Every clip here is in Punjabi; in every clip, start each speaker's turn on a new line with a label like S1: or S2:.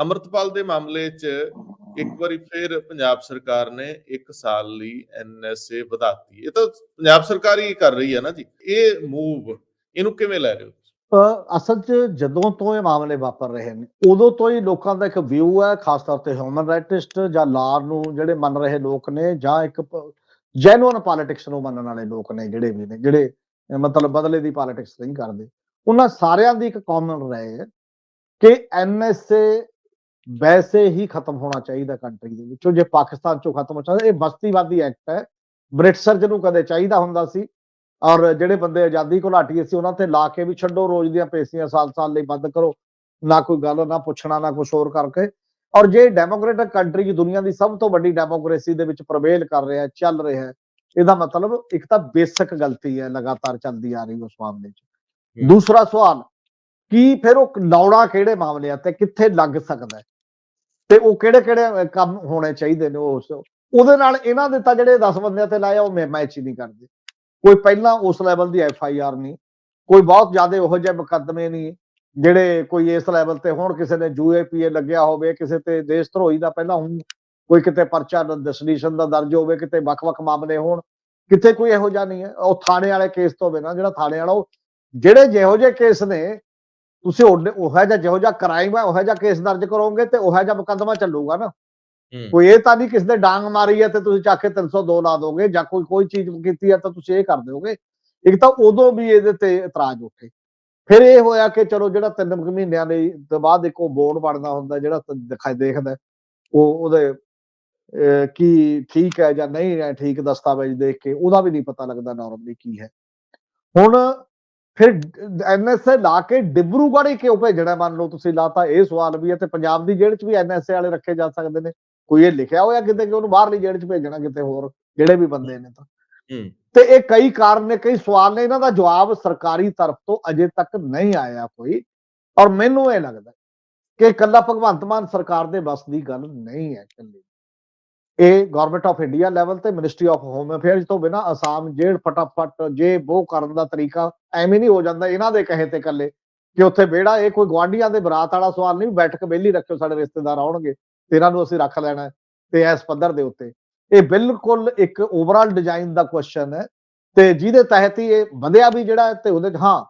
S1: ਅਮਰਤਪਾਲ ਦੇ ਮਾਮਲੇ 'ਚ ਇੱਕ ਵਾਰੀ ਫਿਰ ਪੰਜਾਬ ਸਰਕਾਰ ਨੇ 1 ਸਾਲ ਲਈ ਐਨਐਸਏ ਵਧਾਤੀ। ਇਹ ਤਾਂ ਪੰਜਾਬ ਸਰਕਾਰ ਹੀ ਕਰ ਰਹੀ ਹੈ ਨਾ ਜੀ। ਇਹ ਮੂਵ, ਇਹਨੂੰ ਕਿਵੇਂ ਲੈ ਰਹੇ ਹੋ
S2: ਅਸਲ 'ਚ ਜਦੋਂ ਤੋਂ ਇਹ ਮਾਮਲੇ ਵਾਪਰ ਰਹੇ ਨੇ, ਉਦੋਂ ਤੋਂ ਹੀ ਲੋਕਾਂ ਦਾ ਇੱਕ ਵਿਊ ਹੈ, ਖਾਸ ਤੌਰ ਤੇ ਹਿਊਮਨ ਰਾਈਟਿਸਟ ਜਾਂ ਲਾਰ ਨੂੰ ਜਿਹੜੇ ਮੰਨ ਰਹੇ ਲੋਕ ਨੇ ਜਾਂ ਇੱਕ ਜੈਨੂਨ ਪੋਲਿਟਿਕਸ ਨੂੰ ਮੰਨਣ ਵਾਲੇ ਲੋਕ ਨੇ ਜਿਹੜੇ ਵੀ ਨੇ, ਜਿਹੜੇ ਮਤਲਬ ਬਦਲੇ ਦੀ ਪੋਲਿਟਿਕਸ ਨਹੀਂ ਕਰਦੇ। ਉਹਨਾਂ ਸਾਰਿਆਂ ਦੀ ਇੱਕ ਕਾਮਨ ਰਾਏ ਹੈ ਕਿ ਐਨਐਸਏ ਵੈਸੇ ਹੀ ਖਤਮ ਹੋਣਾ ਚਾਹੀਦਾ ਕੰਟਰੀ ਦੇ ਵਿੱਚੋਂ ਜੇ ਪਾਕਿਸਤਾਨ ਚੋਂ ਖਤਮ ਹੋ ਚਾਹੀਦਾ ਇਹ ਬਸਤੀਵਾਦੀ ਐਕਟ ਹੈ। ਬ੍ਰਿਟਿਸ਼ਰ ਜਿਹਨੂੰ ਕਦੇ ਚਾਹੀਦਾ ਹੁੰਦਾ ਸੀ। ਔਰ ਜਿਹੜੇ ਬੰਦੇ ਆਜ਼ਾਦੀ ਘੁਲਾਟੀਏ ਸੀ ਉਹਨਾਂ ਤੇ ਲਾ ਕੇ ਵੀ ਛੱਡੋ ਰੋਜ਼ ਦੀਆਂ ਪੇਸ਼ੀਆਂ ਸਾਲ-ਸਾਲ ਲਈ ਬੰਦ ਕਰੋ। ਨਾ ਕੋਈ ਗੱਲ ਨਾ ਪੁੱਛਣਾ ਨਾ ਕੁਝ ਹੋਰ ਕਰਕੇ। ਔਰ ਜੇ ਡੈਮੋਕ੍ਰੇਟਿਕ ਕੰਟਰੀ ਦੀ ਦੁਨੀਆ ਦੀ ਸਭ ਤੋਂ ਵੱਡੀ ਡੈਮੋਕ੍ਰੇਸੀ ਦੇ ਵਿੱਚ ਪ੍ਰਵੇਲ ਕਰ ਰਿਹਾ ਚੱਲ ਰਿਹਾ ਹੈ ਇਹਦਾ ਮਤਲਬ ਇੱਕ ਤਾਂ ਬੇਸਿਕ ਗਲਤੀ ਹੈ ਲਗਾਤਾਰ ਚੱਲਦੀ ਆ ਰਹੀ ਉਸ ਮਾਮਲੇ 'ਚ। ਦੂਸਰਾ ਸਵਾਲ ਕੀ ਫਿਰ ਉਹ ਲੌੜਾ ਕਿਹੜੇ ਮਾਮਲੇ ਆ ਤੇ ਕਿੱਥੇ ਲੱਗ ਸਕਦਾ ਹੈ? ਤੇ ਉਹ ਕਿਹੜੇ ਕਿਹੜੇ ਕੰਮ ਹੋਣੇ ਚਾਹੀਦੇ ਨੇ ਉਸ ਉਹਦੇ ਨਾਲ ਇਹਨਾਂ ਦੇ ਤਾਂ ਜਿਹੜੇ 10 ਬੰਦਿਆਂ ਤੇ ਲਾਇਆ, ਉਹ ਮੈਚ ਹੀ ਨਹੀਂ ਕਰਦੇ। ਕੋਈ ਪਹਿਲਾਂ ਉਸ ਲੈਵਲ ਦੀ ਐਫ ਆਈ ਆਰ ਨਹੀਂ। ਕੋਈ ਬਹੁਤ ਜ਼ਿਆਦਾ ਉਹੋ ਜਿਹੇ ਮੁਕੱਦਮੇ ਨਹੀਂ। ਜਿਹੜੇ ਕੋਈ ਇਸ ਲੈਵਲ ਤੇ ਹੋਣ, ਕਿਸੇ ਨੇ ਯੂਏਪੀਏ ਲੱਗਿਆ ਹੋਵੇ, ਕਿਸੇ ਤੇ ਦੇਸ਼ ਧਰੋਹੀ ਦਾ ਪਹਿਲਾਂ ਹੁਣ ਕੋਈ ਕਿਤੇ ਪਰਚਾ ਦਸਲੀਸ਼ਨ ਦਾ ਦਰਜ ਹੋਵੇ, ਕਿਤੇ ਵੱਖ-ਵੱਖ ਮਾਮਲੇ ਹੋਣ, ਕਿਤੇ ਕੋਈ ਇਹੋ ਜਿਹਾ ਨਹੀਂ ਹੈ। ਉਹ ਥਾਣੇ ਵਾਲੇ ਕੇਸ ਤੋਂ ਬਿਨਾਂ, ਜਿਹੜਾ ਥਾਣੇ ਵਾਲਾ, ਉਹ ਜਿਹੜੇ ਜਿਹੋ ਜਿਹੇ ਕੇਸ ਨੇ ਤੁਸੀਂ ਉਹੋ ਜਿਹਾ ਜਿਹੋ ਜਿਹਾ ਕ੍ਰਾਈਮ ਹੈ ਉਹੋ ਜਿਹਾ ਕੇਸ ਦਰਜ ਕਰੋਗੇ ਤੇ ਉਹੋ ਜਿਹਾ ਮੁਕੱਦਮਾ ਚੱਲੂਗਾ ਨਾ। ਕੋਈ ਇਹ ਤਾਂ ਨਹੀਂ ਕਿਸੇ ਦੇ ਡਾਂਗ ਮਾਰੀ ਹੈ ਤੇ ਤੁਸੀਂ ਚੱਕ ਕੇ 302 ਲਾ ਦੋਗੇ ਜਾਂ ਕੋਈ ਕੋਈ ਚੀਜ਼ ਕੀਤੀ ਹੈ ਤਾਂ ਤੁਸੀਂ ਇਹ ਕਰ ਦਿਓਗੇ। ਇੱਕ ਤਾਂ ਉਦੋਂ ਵੀ ਇਹਦੇ ਤੇ ਇਤਰਾਜ਼ ਉੱਠੇ। ਫਿਰ ਇਹ ਹੋਇਆ ਕਿ ਚਲੋ ਜਿਹੜਾ ਤਿੰਨ ਮਹੀਨਿਆਂ ਦੇ ਤੋਂ ਬਾਅਦ ਇੱਕ ਉਹ ਬੋਰਡ ਬਣਦਾ ਹੁੰਦਾ ਜਿਹੜਾ ਦਿਖਾਈ ਦੇਖਦਾ ਹੈ, ਉਹ ਉਹਦੇ ਕੀ ਠੀਕ ਹੈ ਜਾਂ ਨਹੀਂ ਹੈ ਠੀਕ ਦਸਤਾਵੇਜ਼ ਦੇਖ ਕੇ ਉਹਦਾ ਵੀ ਨਹੀਂ ਪਤਾ ਲੱਗਦਾ ਨਾਰਮਲੀ ਕੀ ਹੈ। ਹੁਣ ਫਿਰ ਐਨਐਸਏ ਲਾ ਕੇ ਡਿਬਰੂਗੜ੍ਹ ਹੀ ਕਿਉਂ ਭੇਜਣਾ? ਮੰਨ ਲਓ ਤੁਸੀਂ ਲਾਤਾ ਇਹ ਸਵਾਲ ਵੀ ਹੈ ਤੇ ਪੰਜਾਬ ਦੀ ਜੇਲ੍ਹ 'ਚ ਵੀ ਐਨਐਸਏ ਵਾਲੇ ਰੱਖੇ ਜਾ ਸਕਦੇ ਨੇ। ਕੋਈ ਇਹ ਲਿਖਿਆ ਹੋਇਆ ਕਿਤੇ ਕਿ ਉਹਨੂੰ ਬਾਹਰਲੀ ਜੇਲ੍ਹ 'ਚ ਭੇਜਣਾ ਕਿਤੇ ਹੋਰ ਜਿਹੜੇ ਵੀ ਬੰਦੇ ਨੇ ਤਾਂ। ਤੇ ਇਹ ਕਈ ਕਾਰਨ ਨੇ ਕਈ ਸਵਾਲ ਨੇ ਇਹਨਾਂ ਦਾ ਜਵਾਬ ਸਰਕਾਰੀ ਤਰਫ ਤੋਂ ਅਜੇ ਤੱਕ ਨਹੀਂ ਆਇਆ ਕੋਈ। ਔਰ ਮੈਨੂੰ ਇਹ ਲੱਗਦਾ ਕਿ ਇਕੱਲਾ ਭਗਵੰਤ ਮਾਨ ਸਰਕਾਰ ਦੇ ਬਸ ਦੀ ਗੱਲ ਨਹੀਂ ਹੈ ਇਕੱਲੀ। ਇਹ ਗਵਰਨਮੈਂਟ ਆਫ ਇੰਡੀਆ ਲੈਵਲ ਤੇ ਮਿਨਿਸਟਰੀ ਆਫ ਹੋਮ ਅਫੇਅਰਸ ਤੋਂ ਬਿਨਾ ਅਸਾਮ ਜੇਲ੍ਹ ਫਟਾਫਟ ਜੇ ਉਹ ਕਰਨ ਦਾ ਤਰੀਕਾ ਐਵੇਂ ਨਹੀਂ ਹੋ ਜਾਂਦਾ, ਇਹਨਾਂ ਦੇ ਕਹੇ ਤੇ ਇਕੱਲੇ ਕਿ ਉੱਥੇ ਵਿਹੜਾ, ਇਹ ਕੋਈ ਗਵਾਂਢੀਆਂ ਦੇ ਬਰਾਤ ਵਾਲਾ ਸਵਾਲ ਨਹੀਂ, ਬੈਠਕ ਵਿਹਲੀ ਰੱਖਿਓ, ਸਾਡੇ ਰਿਸ਼ਤੇਦਾਰ ਆਉਣਗੇ ਤੇ ਇਹਨਾਂ ਨੂੰ ਅਸੀਂ ਰੱਖ ਲੈਣਾ ਤੇ ਇਸ ਪੱਧਰ ਦੇ ਉੱਤੇ। ਇਹ ਬਿਲਕੁਲ ਇੱਕ ਓਵਰਆਲ ਡਿਜ਼ਾਈਨ ਦਾ ਕੁਐਸਚਨ ਹੈ ਤੇ ਜਿਹਦੇ ਤਹਿਤ ਹੀ ਇਹ ਵਧਿਆ ਵੀ ਜਿਹੜਾ ਤੇ ਉਹਦੇ ਹਾਂ,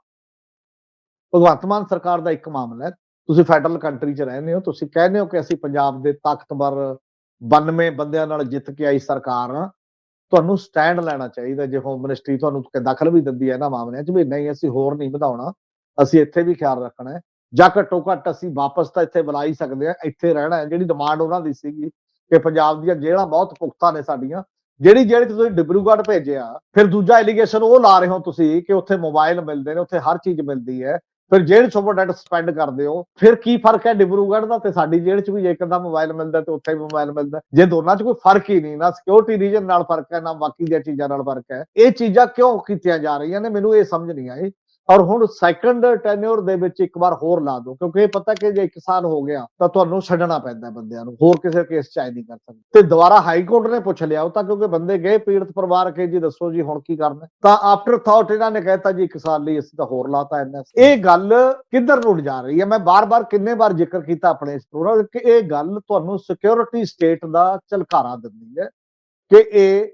S2: ਭਗਵੰਤ ਮਾਨ ਸਰਕਾਰ ਦਾ ਇੱਕ ਮਾਮਲਾ ਹੈ। ਤੁਸੀਂ ਫੈਡਰਲ ਕੰਟਰੀ 'ਚ ਰਹਿੰਦੇ ਹੋ, ਤੁਸੀਂ ਕਹਿੰਦੇ ਹੋ ਕਿ ਅਸੀਂ ਪੰਜਾਬ ਦੇ ਤਾਕਤਵਰ 92 ਬੰਦਿਆਂ ਨਾਲ ਜਿੱਤ ਕੇ ਆਈ ਸਰਕਾਰ, ਤੁਹਾਨੂੰ ਸਟੈਂਡ ਲੈਣਾ ਚਾਹੀਦਾ ਜੇ ਹੋਮ ਮਿਨਿਸਟਰੀ ਤੁਹਾਨੂੰ ਕ- ਦਖਲ ਵੀ ਦਿੰਦੀ ਹੈ ਇਹਨਾਂ ਮਾਮਲਿਆਂ 'ਚ ਵੀ ਨਹੀਂ, ਅਸੀਂ ਹੋਰ ਨਹੀਂ ਵਧਾਉਣਾ, ਅਸੀਂ ਇੱਥੇ ਵੀ ਖਿਆਲ ਰੱਖਣਾ ਹੈ। ਜਾਂ ਘੱਟੋ ਘੱਟ ਅਸੀਂ ਵਾਪਸ ਤਾਂ ਇੱਥੇ ਬੁਲਾ ਹੀ ਸਕਦੇ ਹਾਂ, ਇੱਥੇ ਰਹਿਣਾ ਹੈ, ਜਿਹੜੀ ਡਿਮਾਂਡ ਉਹਨਾਂ ਦੀ ਸੀਗੀ ਕਿ ਪੰਜਾਬ ਦੀਆਂ ਜੇਲ੍ਹਾਂ ਬਹੁਤ ਪੁਖਤਾ ਨੇ ਸਾਡੀਆਂ, ਜਿਹੜੀ ਜੇਲ੍ਹ 'ਚ ਤੁਸੀਂ ਡਿਬਰੂਗੜ੍ਹ ਭੇਜਿਆ, ਫਿਰ ਦੂਜਾ ਐਲੀਗੇਸ਼ਨ ਉਹ ਲਾ ਰਹੇ ਹੋ ਤੁਸੀਂ ਕਿ ਉੱਥੇ ਮੋਬਾਈਲ ਮਿਲਦੇ ਨੇ, ਉੱਥੇ ਹਰ ਚੀਜ਼ ਮਿਲਦੀ ਹੈ। ਫਿਰ ਜੇਲ੍ਹ ਸੁਪਰਡੈਂਟ ਸਪੈਂਡ ਕਰਦੇ ਹੋ, ਫਿਰ ਕੀ ਫ਼ਰਕ ਹੈ ਡਿਬਰੂਗੜ੍ਹ ਦਾ? ਤੇ ਸਾਡੀ ਜੇਲ੍ਹ 'ਚ ਵੀ ਜੇ ਇੱਕ ਦਾ ਮੋਬਾਈਲ ਮਿਲਦਾ ਤੇ ਉੱਥੇ ਵੀ ਮੋਬਾਈਲ ਮਿਲਦਾ। ਜੇ ਦੋਨਾਂ 'ਚ ਕੋਈ ਫ਼ਰਕ ਹੀ ਨਹੀਂ, ਨਾ ਸਿਕਿਉਰਿਟੀ ਰੀਜਨ ਨਾਲ ਫ਼ਰਕ ਹੈ, ਨਾ ਬਾਕੀ ਦੀਆਂ ਚੀਜ਼ਾਂ ਨਾਲ ਫ਼ਰਕ ਹੈ। ਇਹ ਚੀਜ਼ਾਂ ਕਿਉਂ ਕੀਤੀਆਂ ਜਾ ਰਹੀਆਂ ਨੇ? ਮੈਨੂੰ ਇਹ ਸਮਝ ਨਹੀਂ ਆਈ। ਔਰ ਹੁਣ ਸੈਕੰਡ ਟੈਨਿਓਰ ਦੇ ਵਿੱਚ ਇੱਕ ਵਾਰ ਹੋਰ ਲਾ ਦਿਓ, ਕਿਉਂਕਿ ਇਹ ਪਤਾ ਕਿ ਜੇ ਇੱਕ ਸਾਲ ਹੋ ਗਿਆ, ਤਾਂ ਤੁਹਾਨੂੰ ਛੱਡਣਾ ਪੈਂਦਾ ਬੰਦਿਆਂ ਨੂੰ, ਹੋਰ ਕਿਸੇ ਕੇਸ ਚ ਆਈ ਨਹੀਂ ਕਰ ਸਕਦੇ। ਤੇ ਦੁਬਾਰਾ ਹਾਈ ਕੋਰਟ ਨੇ ਪੁੱਛ ਲਿਆ ਉਹ ਤਾਂ ਕਿਉਂਕਿ ਬੰਦੇ ਗਏ, ਪੀੜਤ ਪਰਿਵਾਰ ਕੇ ਜੀ ਦੱਸੋ ਜੀ ਹੁਣ ਕੀ ਕਰਨਾ ਤਾਂ ਆਫਟਰ ਥਾਟ ਇਹਨਾਂ ਨੇ ਕਹਿਤਾ ਜੀ ਇੱਕ ਸਾਲ ਲਈ ਅਸੀਂ ਤਾਂ ਹੋਰ ਲਾਤਾ ਐਨਐਸ ਇਹ ਗੱਲ ਕਿੱਧਰ ਨੂੰ ਜਾ ਰਹੀ ਹੈ? ਮੈਂ ਬਾਰ-ਬਾਰ ਕਿੰਨੇ ਵਾਰ ਜ਼ਿਕਰ ਕੀਤਾ ਆਪਣੇ ਇਸ ਪ੍ਰੋਗਰਾਮ ਕਿ ਇਹ ਗੱਲ ਤੁਹਾਨੂੰ ਸਿਕਿਉਰਿਟੀ ਸਟੇਟ ਦਾ ਝਲਕਾਰਾ ਦਿੰਦੀ ਹੈ, ਕਿ ਇਹ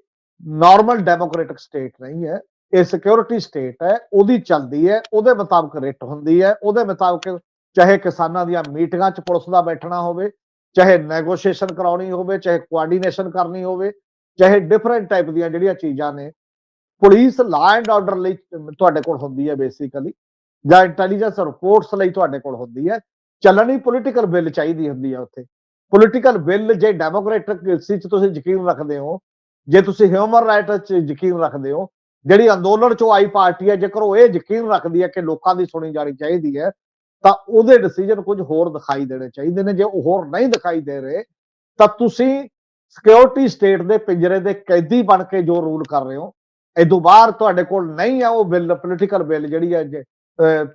S2: ਨਾਰਮਲ ਡੈਮੋਕ੍ਰੈਟਿਕ ਸਟੇਟ ਨਹੀਂ ਹੈ। ਇਹ ਸਿਕਿਉਰਿਟੀ ਸਟੇਟ ਹੈ, ਉਹਦੀ ਚੱਲਦੀ ਹੈ, ਉਹਦੇ ਮੁਤਾਬਕ ਰਿਟ ਹੁੰਦੀ ਹੈ, ਉਹਦੇ ਮੁਤਾਬਕ ਚਾਹੇ ਕਿਸਾਨਾਂ ਦੀਆਂ ਮੀਟਿੰਗਾਂ 'ਚ ਪੁਲਿਸ ਦਾ ਬੈਠਣਾ ਹੋਵੇ, ਚਾਹੇ ਨੈਗੋਸ਼ੀਏਸ਼ਨ ਕਰਾਉਣੀ ਹੋਵੇ, ਚਾਹੇ ਕੋਆਰਡੀਨੇਸ਼ਨ ਕਰਨੀ ਹੋਵੇ, ਚਾਹੇ ਡਿਫਰੈਂਟ ਟਾਈਪ ਦੀਆਂ ਜਿਹੜੀਆਂ ਚੀਜ਼ਾਂ ਨੇ, ਪੁਲਿਸ ਲਾ ਐਂਡ ਆਰਡਰ ਲਈ ਤੁਹਾਡੇ ਕੋਲ ਹੁੰਦੀ ਹੈ ਬੇਸਿਕਲੀ ਜਾਂ ਇੰਟੈਲੀਜੈਂਸ ਰਿਪੋਰਟਸ ਲਈ ਤੁਹਾਡੇ ਕੋਲ ਹੁੰਦੀ ਹੈ, ਚੱਲਣੀ ਪੋਲੀਟੀਕਲ ਬਿੱਲ ਚਾਹੀਦੀ ਹੁੰਦੀ ਹੈ ਉੱਥੇ। ਪੋਲੀਟੀਕਲ ਬਿੱਲ ਜੇ ਡੈਮੋਕ੍ਰੈਟਿਕ ਸੀ ਚ ਤੁਸੀਂ ਯਕੀਨ ਰੱਖਦੇ ਹੋ, ਜੇ ਤੁਸੀਂ ਹਿਊਮਨ ਰਾਈਟ 'ਚ ਯਕੀਨ ਰੱਖਦੇ ਹੋ ਜਿਹੜੀ ਅੰਦੋਲਨ ਚੋਂ ਆਈ ਪਾਰਟੀ ਹੈ, ਜੇਕਰ ਉਹ ਇਹ ਯਕੀਨ ਰੱਖਦੀ ਹੈ ਕਿ ਲੋਕਾਂ ਦੀ ਸੁਣੀ ਜਾਣੀ ਚਾਹੀਦੀ ਹੈ, ਤਾਂ ਉਹਦੇ ਡਿਸੀਜਨ ਕੁਝ ਹੋਰ ਦਿਖਾਈ ਦੇਣੇ ਚਾਹੀਦੇ ਨੇ। ਜੇ ਉਹ ਹੋਰ ਨਹੀਂ ਦਿਖਾਈ ਦੇ ਰਹੇ, ਤਾਂ ਤੁਸੀਂ ਸਿਕਿਉਰਿਟੀ ਸਟੇਟ ਦੇ ਪਿੰਜਰੇ ਦੇ ਕੈਦੀ ਬਣ ਕੇ ਜੋ ਰੂਲ ਕਰ ਰਹੇ ਹੋ ਇਦੋਂ ਬਾਹਰ ਤੁਹਾਡੇ ਕੋਲ ਨਹੀਂ ਆ ਉਹ ਬਿੱਲ ਪੋਲੀਟੀਕਲ ਬਿੱਲ ਜਿਹੜੀ ਹੈ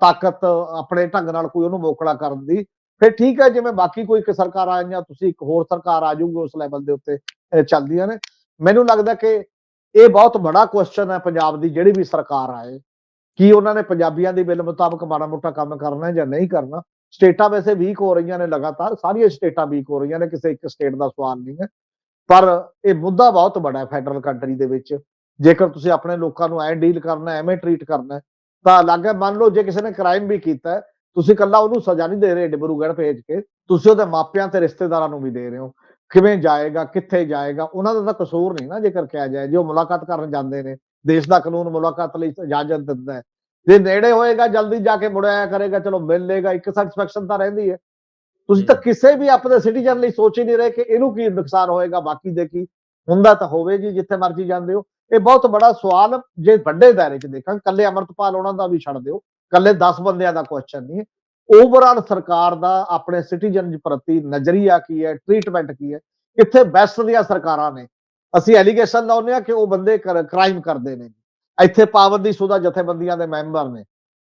S2: ਤਾਕਤ ਆਪਣੇ ਢੰਗ ਨਾਲ ਕੋਈ ਉਹਨੂੰ ਮੋਕੜਾ ਕਰਨ ਦੀ। ਫਿਰ ਠੀਕ ਹੈ, ਜਿਵੇਂ ਬਾਕੀ ਕੋਈ ਇੱਕ ਸਰਕਾਰ ਆ ਜਾਂ ਤੁਸੀਂ ਇੱਕ ਹੋਰ ਸਰਕਾਰ ਆ ਜਾਊਗੀ ਉਸ ਲੈਵਲ ਦੇ ਉੱਤੇ ਚੱਲਦੀਆਂ ਨੇ। ਮੈਨੂੰ ਲੱਗਦਾ ਕਿ ਇਹ ਬਹੁਤ ਬੜਾ ਕੁਐਸਚਨ ਹੈ ਪੰਜਾਬ ਦੀ, ਜਿਹੜੀ ਵੀ ਸਰਕਾਰ ਆਏ, ਕੀ ਉਹਨਾਂ ਨੇ ਪੰਜਾਬੀਆਂ ਦੀ ਬਿੱਲ ਮੁਤਾਬਕ ਮਾੜਾ ਮੋਟਾ ਕੰਮ ਕਰਨਾ ਹੈ ਜਾਂ ਨਹੀਂ ਕਰਨਾ? ਸਟੇਟਾਂ ਵੈਸੇ ਵੀਕ ਹੋ ਰਹੀਆਂ ਨੇ ਲਗਾਤਾਰ, ਸਾਰੀਆਂ ਸਟੇਟਾਂ ਵੀਕ ਹੋ ਰਹੀਆਂ ਨੇ, ਕਿਸੇ ਇੱਕ ਸਟੇਟ ਦਾ ਸਵਾਲ ਨਹੀਂ ਹੈ। ਪਰ ਇਹ ਮੁੱਦਾ ਬਹੁਤ ਵੱਡਾ ਹੈ ਫੈਡਰਲ ਕੰਟਰੀ ਦੇ ਵਿੱਚ। ਜੇਕਰ ਤੁਸੀਂ ਆਪਣੇ ਲੋਕਾਂ ਨੂੰ ਐਂ ਡੀਲ ਕਰਨਾ, ਐਵੇਂ ਟਰੀਟ ਕਰਨਾ ਤਾਂ ਅਲੱਗ ਹੈ। ਮੰਨ ਲਓ ਜੇ ਕਿਸੇ ਨੇ ਕ੍ਰਾਈਮ ਵੀ ਕੀਤਾ ਤੁਸੀਂ ਕੱਲਾ ਉਹਨੂੰ ਸਜ਼ਾ ਨਹੀਂ ਦੇ ਰਹੇ ਡਿਬਰੂਗੜ੍ਹ ਭੇਜ ਕੇ, ਤੁਸੀਂ ਉਹਦੇ ਮਾਪਿਆਂ ਤੇ ਰਿਸ਼ਤੇਦਾਰਾਂ ਨੂੰ ਵੀ ਦੇ ਰਹੇ ਹੋ। ਕਿਵੇਂ ਜਾਏਗਾ ਕਿੱਥੇ ਜਾਏਗਾ ਉਹਨਾਂ ਦਾ ਤਾਂ ਕਸੂਰ ਨਹੀਂ ਨਾ ਜੇਕਰ ਕਿਹਾ ਜਾਏ ਜੋ ਮੁਲਾਕਾਤ ਕਰਨ ਜਾਂਦੇ ਨੇ ਦੇਸ਼ ਦਾ ਕਾਨੂੰਨ ਮੁਲਾਕਾਤ ਲਈ ਇਜਾਜ਼ਤ ਦਿੰਦਾ ਹੈ। ਜੇ ਨੇੜੇ ਹੋਏਗਾ ਜਲਦੀ ਜਾ ਕੇ ਮੁੜ ਆਇਆ ਕਰੇਗਾ ਚਲੋ ਮਿਲ ਲੇਗਾ ਇੱਕ ਸੈਟੀਸਫੈਕਸ਼ਨ ਤਾਂ ਰਹਿੰਦੀ ਹੈ। ਤੁਸੀਂ ਤਾਂ ਕਿਸੇ ਵੀ ਆਪਣੇ ਸਿਟੀਜ਼ਨ ਲਈ ਸੋਚ ਹੀ ਨਹੀਂ ਰਹੇ ਕਿ ਇਹਨੂੰ ਕੀ ਨੁਕਸਾਨ ਹੋਏਗਾ ਬਾਕੀ ਦੇ ਕੀ ਹੁੰਦਾ ਤਾਂ ਹੋਵੇ ਜੀ ਜਿੱਥੇ ਮਰਜ਼ੀ ਜਾਂਦੇ ਹੋ। ਇਹ ਬਹੁਤ ਬੜਾ ਸਵਾਲ ਜੇ ਵੱਡੇ ਦਾਇਰੇ 'ਚ ਦੇਖਾਂ ਕੱਲੇ ਅਮਰਤਪਾਲ ਉਹਨਾਂ ਦਾ ਵੀ ਛੱਡ ਦਿਓ ਕੱਲੇ 10 ਬੰਦਿਆਂ ਦਾ ਕੁਐਸਚਨ ਨਹੀਂ ਓਵਰਆਲ ਸਰਕਾਰ ਦਾ ਆਪਣੇ ਸਿਟੀਜ਼ਨ ਪ੍ਰਤੀ ਨਜ਼ਰੀਆ ਕੀ ਹੈ ਟ੍ਰੀਟਮੈਂਟ ਕੀ ਹੈ, ਕਿੱਥੇ ਬੈਸਟ ਦੀਆਂ ਸਰਕਾਰਾਂ ਨੇ। ਅਸੀਂ ਐਲੀਗੇਸ਼ਨ ਲਾਉਂਦੇ ਆ ਕਿ ਉਹ ਬੰਦੇ ਕ੍ਰਾਈਮ ਕਰਦੇ ਨੇ। ਇੱਥੇ ਪਾਬੰਦੀ ਸੁਦਾ ਜਥੇਬੰਦੀਆਂ ਦੇ ਮੈਂਬਰ ਨੇ।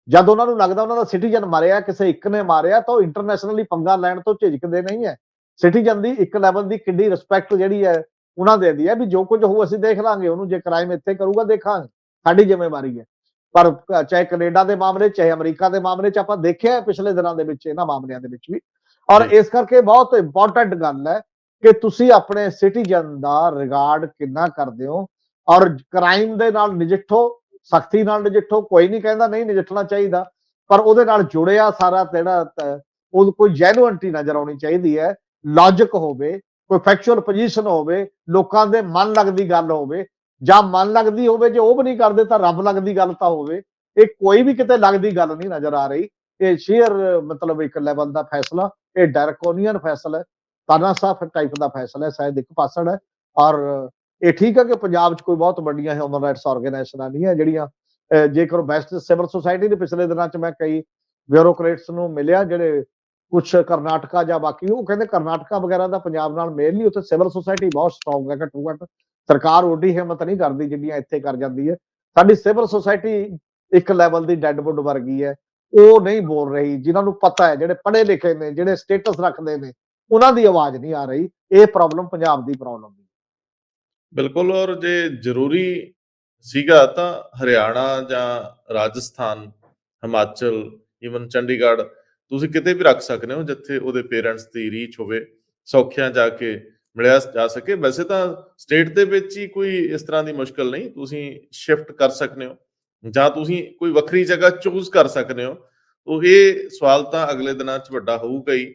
S2: ਜਦ ਉਹਨਾਂ ਨੂੰ ਲੱਗਦਾ ਉਹਨਾਂ ਦਾ ਸਿਟੀਜ਼ਨ ਮਾਰਿਆ, ਕਿਸੇ ਇੱਕ ਨੇ ਮਾਰਿਆ, ਤਾਂ ਉਹ ਇੰਟਰਨੈਸ਼ਨਲੀ ਪੰਗਾ ਲੈਣ ਤੋਂ ਝਿਜਕਦੇ ਨਹੀਂ ਹੈ। ਸਿਟੀਜ਼ਨ ਦੀ ਇੱਕ ਲੈਵਲ ਦੀ ਕਿੱਡੀ ਰਿਸਪੈਕਟ ਜਿਹੜੀ ਹੈ, ਉਹਨਾਂ ਦੇ ਦੀ ਹੈ ਵੀ ਜੋ ਕੁਝ ਹੋਊ ਅਸੀਂ ਦੇਖ ਲਾਂਗੇ। ਉਹਨੂੰ ਜੇ ਕ੍ਰਾਈਮ ਇੱਥੇ ਕਰੂਗਾ, ਦੇਖਾਂਗੇ। ਸਾਡੀ ਜ਼ਿੰਮੇਵਾਰੀ ਹੈ। ਪਰ ਚਾਹੇ ਕੈਨੇਡਾ ਦੇ ਮਾਮਲੇ ਚਾਹੇ ਅਮਰੀਕਾ ਦੇ ਮਾਮਲੇ 'ਚ ਆਪਾਂ ਦੇਖਿਆ ਪਿਛਲੇ ਦਿਨਾਂ ਦੇ ਵਿੱਚ ਇਹਨਾਂ ਮਾਮਲਿਆਂ ਦੇ ਵਿੱਚ ਵੀ ਔਰ। ਇਸ ਕਰਕੇ ਬਹੁਤ ਇੰਪੋਰਟੈਂਟ ਗੱਲ ਹੈ ਕਿ ਤੁਸੀਂ ਆਪਣੇ ਸਿਟੀਜ਼ਨ ਦਾ ਰਿਗਾਰਡ ਕਿੰਨਾ ਕਰਦੇ ਹੋ ਔਰ ਕ੍ਰਾਈਮ ਦੇ ਨਾਲ ਨਜਿੱਠੋ ਸਖਤੀ ਨਾਲ ਨਜਿੱਠੋ ਕੋਈ ਨਹੀਂ ਕਹਿੰਦਾ ਨਹੀਂ ਨਜਿੱਠਣਾ ਚਾਹੀਦਾ ਪਰ ਉਹਦੇ ਨਾਲ ਜੁੜਿਆ ਸਾਰਾ ਜਿਹੜਾ ਉਹ ਕੋਈ ਜੈਨੂਇਨਟੀ ਨਜ਼ਰ ਆਉਣੀ ਚਾਹੀਦੀ ਹੈ ਲੌਜੀਕ ਹੋਵੇ ਕੋਈ ਫੈਕਚੁਅਲ ਪੋਜੀਸ਼ਨ ਹੋਵੇ ਲੋਕਾਂ ਦੇ ਮਨ ਲੱਗਦੀ ਗੱਲ ਹੋਵੇ ਜਾਂ ਮਨ ਲੱਗਦੀ ਹੋਵੇ ਜੇ ਉਹ ਵੀ ਨਹੀਂ ਕਰਦੇ ਤਾਂ ਰੱਬ ਲੱਗਦੀ ਗੱਲ ਤਾਂ ਹੋਵੇ। ਇਹ ਕੋਈ ਵੀ ਕਿਤੇ ਲੱਗਦੀ ਗੱਲ ਨਹੀਂ ਨਜ਼ਰ ਆ ਰਹੀ। ਇਹ ਸ਼ੇਅਰ ਮਤਲਬ ਇੱਕ ਲੈਵਲ ਦਾ ਫੈਸਲਾ, ਇਹ ਡਾਇਰਕੋਨੀਅਨ ਫੈਸਲਾ ਹੈ, ਤਾਨਾਸ਼ਾਹ ਟਾਈਪ ਦਾ ਫੈਸਲਾ ਹੈ, ਸ਼ਾਇਦ ਇੱਕ ਪਾਸੜ ਹੈ। ਔਰ ਇਹ ਠੀਕ ਹੈ ਕਿ ਪੰਜਾਬ 'ਚ ਕੋਈ ਬਹੁਤ ਵੱਡੀਆਂ ਹਿਊਮਨ ਰਾਈਟਸ ਆਰਗੇਨਾਈਜੇਸ਼ਨਾਂ ਨਹੀਂ ਹੈ ਜਿਹੜੀਆਂ ਜੇਕਰ ਬੈਸਟ ਸਿਵਲ ਸੁਸਾਇਟੀ ਦੇ ਪਿਛਲੇ ਦਿਨਾਂ 'ਚ ਮੈਂ ਕਈ ਬਿਊਰੋਕਰੇਟਸ ਨੂੰ ਮਿਲਿਆ ਜਿਹੜੇ ਕੁਝ ਕਰਨਾਟਕਾ ਜਾਂ ਬਾਕੀ ਉਹ ਕਹਿੰਦੇ ਕਰਨਾਟਕਾ ਵਗੈਰਾ ਦਾ ਪੰਜਾਬ ਨਾਲ ਮੇਲ ਨਹੀਂ, ਉੱਥੇ ਸਿਵਲ ਸੁਸਾਇਟੀ ਬਹੁਤ ਸਟਰੋਂਗ ਹੈ ਘੱਟੋ ਘੱਟ। ਸਰਕਾਰ ਓਡੀ ਹਿੰਮਤ ਨਹੀਂ ਕਰਦੀ ਜਿੰਨੀਆਂ ਇੱਥੇ ਕਰ ਜਾਂਦੀ ਹੈ। ਸਾਡੀ ਸਿਵਲ ਸੁਸਾਇਟੀ ਇੱਕ ਲੈਵਲ ਦੀ ਡੈਡਵੁੱਡ ਵਰਗੀ ਹੈ। ਉਹ ਨਹੀਂ ਬੋਲ ਰਹੀ, ਜਿਨ੍ਹਾਂ ਨੂੰ ਪਤਾ ਹੈ, ਜਿਹੜੇ ਪੜ੍ਹੇ ਲਿਖੇ ਨੇ, ਜਿਹੜੇ ਸਟੇਟਸ ਰੱਖਦੇ ਨੇ, ਉਹਨਾਂ ਦੀ ਆਵਾਜ਼ ਨਹੀਂ ਆ ਰਹੀ। ਇਹ ਪ੍ਰੋਬਲਮ ਪੰਜਾਬ ਦੀ ਪ੍ਰੋਬਲਮ ਹੈ।
S1: ਬਿਲਕੁਲ, ਔਰ ਜੇ ਜ਼ਰੂਰੀ ਸੀਗਾ ਤਾਂ ਹਰਿਆਣਾ ਜਾਂ ਰਾਜਸਥਾਨ, ਹਿਮਾਚਲ ਈਵਨ ਚੰਡੀਗੜ੍ਹ, ਤੁਸੀਂ ਕਿਤੇ ਵੀ ਰੱਖ ਸਕਦੇ ਹੋ, ਜਿੱਥੇ ਉਹਦੇ ਪੇਰੈਂਟਸ ਦੀ ਰੀਚ ਹੋਵੇ, ਸੌਖਿਆਂ ਜਾ ਕੇ ਮਿਲਿਆ ਜਾ ਸਕੇ। ਵੈਸੇ ਤਾਂ ਸਟੇਟ ਦੇ ਵਿੱਚ ਹੀ ਕੋਈ ਇਸ ਤਰ੍ਹਾਂ ਦੀ ਮੁਸ਼ਕਲ ਨਹੀਂ। ਤੁਸੀਂ ਸ਼ਿਫਟ ਕਰ ਸਕਦੇ ਹੋ। ਜਾਂ ਤੁਸੀਂ ਕੋਈ ਵੱਖਰੀ ਜਗ੍ਹਾ ਚੂਜ਼ ਕਰ ਸਕਦੇ ਹੋ। ਉਹ ਇਹ ਸਵਾਲ ਤਾਂ ਅਗਲੇ ਦਿਨਾਂ 'ਚ ਵੱਡਾ ਹੋਊਗਾ ਹੀ।